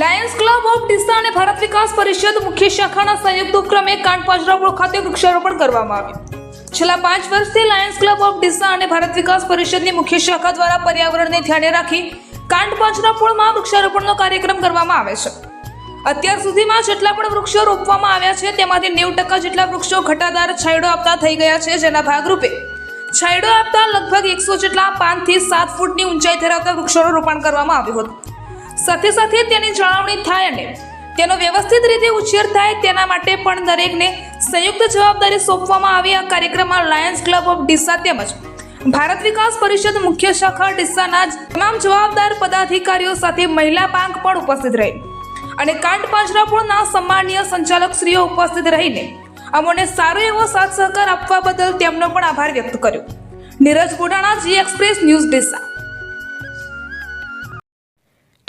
Lions club of Deesa અને ભારત વિકાસ પરિષદ મુખ્ય શાખાના સંયુક્ત ઉપક્રમે કાંડ પાંજરાપોળ ખાતે વૃક્ષારોપણ કરવામાં આવ્યું. છેલ્લા પાંચ વર્ષથી લાયન્સ ક્લબ ઓફ ડીસા અને ભારત વિકાસ પરિષદની મુખ્ય શાખા દ્વારા પર્યાવરણને ધ્યાને રાખી કાંડ પાંજરાપોળમાં વૃક્ષારોપણનો કાર્યક્રમ કરવામાં આવે છે. અત્યાર સુધીમાં જેટલા પણ વૃક્ષો રોપવામાં આવ્યા છે, તેમાંથી નેવું ટકા જેટલા વૃક્ષો ઘટાદાર છાંયડો આપતા થઈ ગયા છે, જેના ભાગરૂપે છાંયડો આપતા લગભગ એકસો જેટલા પાંચથી સાત ફૂટની ઊંચાઈ ધરાવતા વૃક્ષોનું રોપણ કરવામાં આવ્યું હતું. સાથે સાથે તેની જાળવણી થાય અને તેનો વ્યવસ્થિત રીતે ઉછેર થાય તેના માટે પણ દરેકને સંયુક્ત જવાબદારી સોંપવામાં આવી આ કાર્યક્રમમાં લાયન્સ ક્લબ ઓફ ડીસા તેમજ ભારત વિકાસ પરિષદ મુખ્ય શાખા ડીસાના તમામ જવાબદાર પદાધિકારીઓ સાથે મહિલા પાંખ પણ ઉપસ્થિત રહી. અને કાંડ પાંજરાપોળના સન્માનીય સંચાલક શ્રીઓ ઉપસ્થિત રહીને અમોને સારો એવો સાથ સહકાર આપવા બદલ તેમનો પણ આભાર વ્યક્ત કર્યો. Neeraj Bodana ji express news Deesa